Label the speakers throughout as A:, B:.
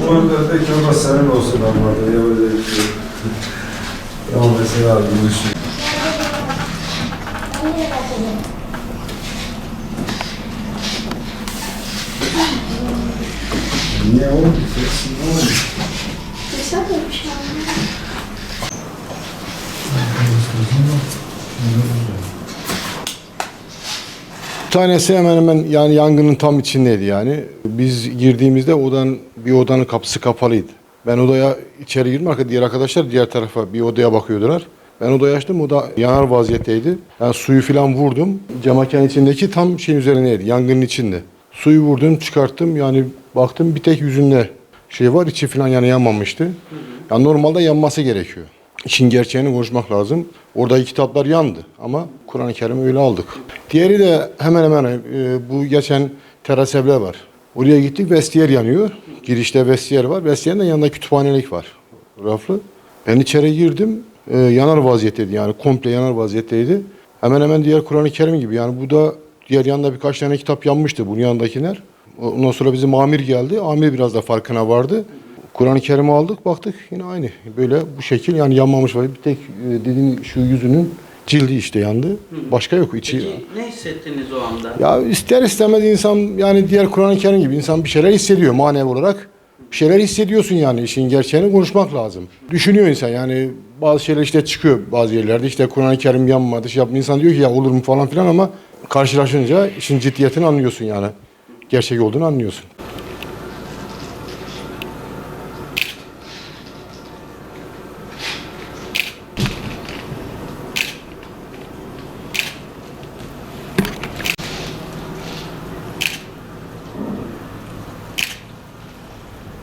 A: Umarım da pek ama senin olsun normalde ya böyle bir şey. Ama mesela bu işi. Niye? Sessin ne
B: Bir tanesi hemen hemen yani yangının tam içindeydi yani. Biz girdiğimizde odanın bir odanın kapısı kapalıydı. Ben odaya içeri girdim. Arka diğer arkadaşlar diğer tarafa bir odaya bakıyordular. Ben odayı açtım. Oda yanar vaziyetteydi. Ben suyu falan vurdum. Camaken içindeki tam şeyin üzerindeydi. Yangının içinde. Suyu vurdum, çıkarttım. Yani baktım bir tek yüzünde şey var. içi falan yani yanmamıştı. Yani normalde yanması gerekiyor. İşin gerçeğini konuşmak lazım. Oradaki kitaplar yandı ama Kur'an-ı Kerim'i öyle aldık. Diğeri de hemen hemen e, bu geçen teras evler var. Oraya gittik vestiyer yanıyor. Girişte vestiyer var. Vestiyerin de yanında kütüphanelik var. Raflı. Ben içeri girdim. e, yanar vaziyetteydi yani komple yanar vaziyetteydi. Hemen hemen diğer Kur'an-ı Kerim gibi. Yani bu da diğer yanında birkaç tane kitap yanmıştı bunun yanındakiler. Ondan sonra bizim amir geldi. Amir biraz da farkına vardı. Kur'an-ı Kerim'i aldık baktık yine aynı. Böyle bu şekil yani yanmamış var. Bir tek e, dediğin şu yüzünün cildi işte yandı. Başka yok içi.
C: Peki ne hissettiniz o anda?
B: Ya ister istemez insan yani diğer Kur'an-ı Kerim gibi insan bir şeyler hissediyor manevi olarak. Bir şeyler hissediyorsun yani işin gerçeğini konuşmak lazım. Düşünüyor insan yani bazı şeyler işte çıkıyor bazı yerlerde işte Kur'an-ı Kerim yanmadı şey yapma. İnsan diyor ki ya olur mu falan filan ama karşılaşınca işin ciddiyetini anlıyorsun yani. Gerçek olduğunu anlıyorsun.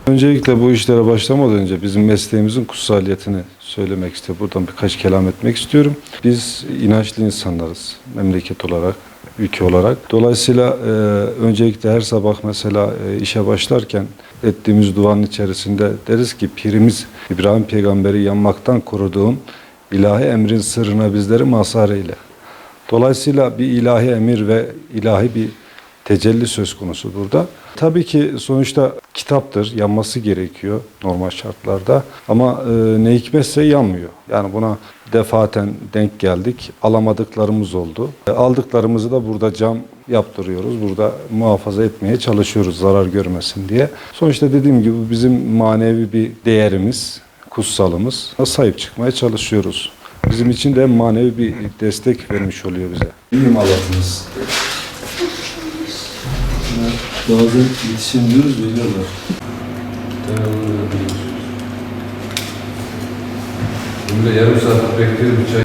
A: Öncelikle bu işlere başlamadan önce bizim mesleğimizin kutsaliyetini söylemek istiyorum. Buradan birkaç kelam etmek istiyorum. Biz inançlı insanlarız memleket olarak, ülke olarak. Dolayısıyla e, öncelikle her sabah mesela e, işe başlarken ettiğimiz duanın içerisinde deriz ki pirimiz İbrahim peygamberi yanmaktan koruduğun ilahi emrin sırrına bizleri mazhar eyle. Dolayısıyla bir ilahi emir ve ilahi bir tecelli söz konusu burada. Tabii ki sonuçta kitaptır, yanması gerekiyor normal şartlarda ama e, ne hikmetse yanmıyor. Yani buna defaten denk geldik, alamadıklarımız oldu. E, aldıklarımızı da burada cam yaptırıyoruz, burada muhafaza etmeye çalışıyoruz zarar görmesin diye. Sonuçta dediğim gibi bizim manevi bir değerimiz, kutsalımız. Sahip çıkmaya çalışıyoruz. Bizim için de manevi bir destek vermiş oluyor bize. İlim alanımız. Bazen yetişemiyoruz veriyorlar.
D: Burada yarım saat bekleyelim çay.